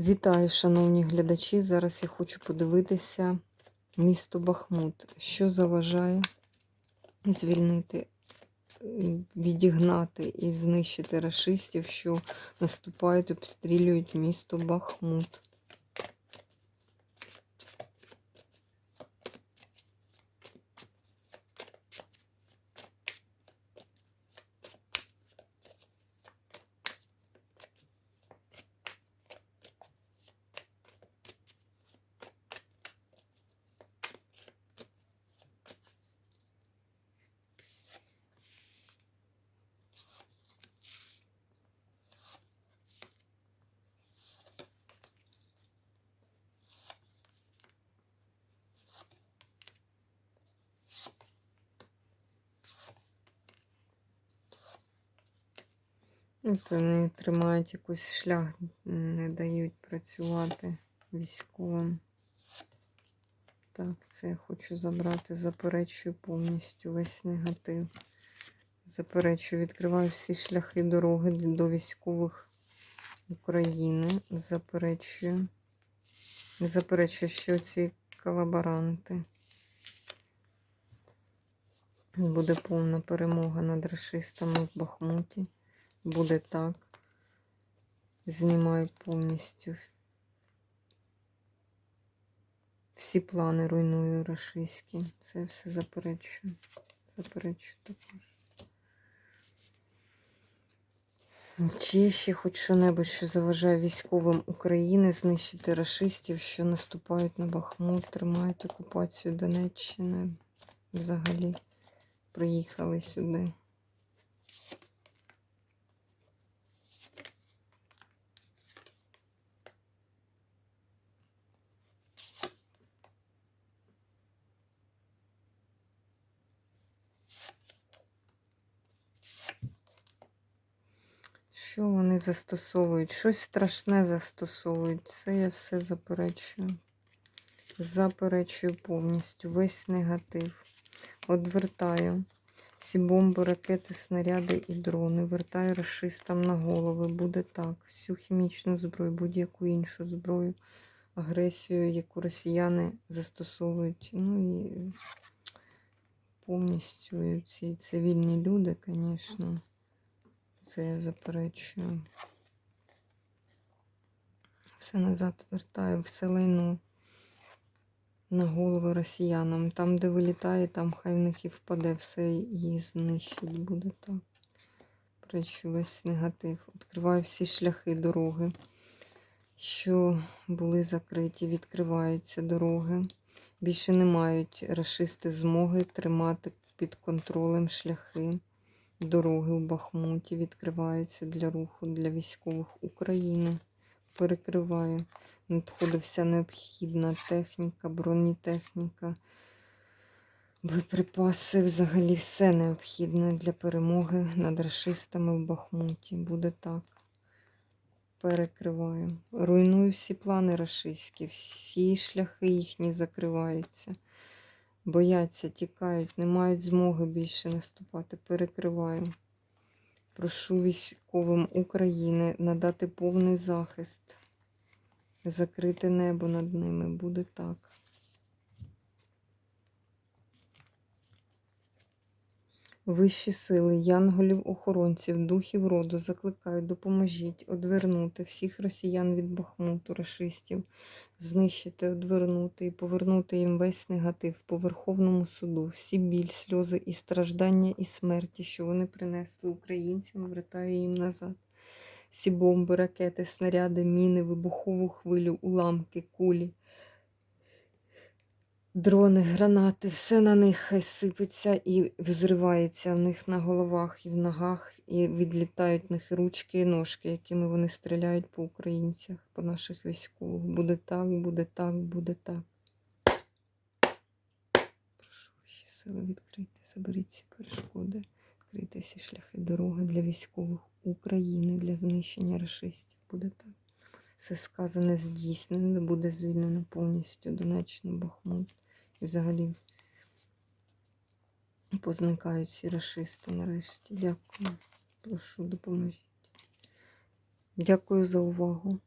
Вітаю, шановні глядачі. Зараз я хочу подивитися місто Бахмут. Що заважає звільнити, відігнати і знищити рашистів, що наступають, обстрілюють місто Бахмут. От вони тримають якийсь шлях, не дають працювати військовим. Так, це я хочу забрати, заперечую повністю весь негатив. Заперечую, відкриваю всі шляхи дороги до військових України. Заперечую. Заперечую, що ці колаборанти. Буде повна перемога над расистами в Бахмуті. Буде так. Знімаю повністю. Всі плани руйную рашистські. Це все заперечую. Заперечую також. Чи ще хоч що-небудь, що заважає військовим України знищити рашистів, що наступають на Бахмут, тримають окупацію Донеччини. Взагалі приїхали сюди. Що вони застосовують? Щось страшне застосовують. Це я все заперечую. Заперечую повністю весь негатив. Одвертаю всі бомби, ракети, снаряди і дрони. Вертаю расистам на голови. Буде так. Всю хімічну зброю, будь-яку іншу зброю, агресію, яку росіяни застосовують. Ну і повністю ці цивільні люди, звісно. Це я заперечую. Все назад вертаю, все лайну на голови росіянам. Там, де вилітає, там хай в них і впаде, все її знищить. Буде так. Пречу весь негатив. Відкриваю всі шляхи дороги, що були закриті, відкриваються дороги. Більше не мають расисти змоги тримати під контролем шляхи. Дороги у Бахмуті відкриваються для руху для військових України. Перекриваю. Надходить вся необхідна техніка, бронетехніка, боєприпаси, взагалі все необхідне для перемоги над расистами в Бахмуті. Буде так. Перекриваю. Руйную всі плани рашистські, всі шляхи їхні закриваються. Бояться, тікають, не мають змоги більше наступати. Перекриваю. Прошу військовим України надати повний захист. Закрити небо над ними. Буде так. Вищі сили, янголів-охоронців, духів роду закликають, допоможіть одвернути всіх росіян від Бахмуту, рашистів, знищити, одвернути і повернути їм весь негатив по Верховному суду, всі біль, сльози і страждання, і смерті, що вони принесли українцям, вертаю їм назад. Всі бомби, ракети, снаряди, міни, вибухову хвилю, уламки, кулі, дрони, гранати, все на них хай сипеться і взривається в них на головах і в ногах, і відлітають в них ручки і ножки, якими вони стріляють по українцях, по наших військових. Буде так, буде так, буде так. Прошу ваші сили відкрити, заберіть ці перешкоди, відкрити всі шляхи дороги для військових України, для знищення расистів. Буде так. Все сказане здійснено, буде звільнено повністю Донеччину, Бахмут. Взагалі позникають всі расисти нарешті. Дякую. Прошу, допоможіть. Дякую за увагу.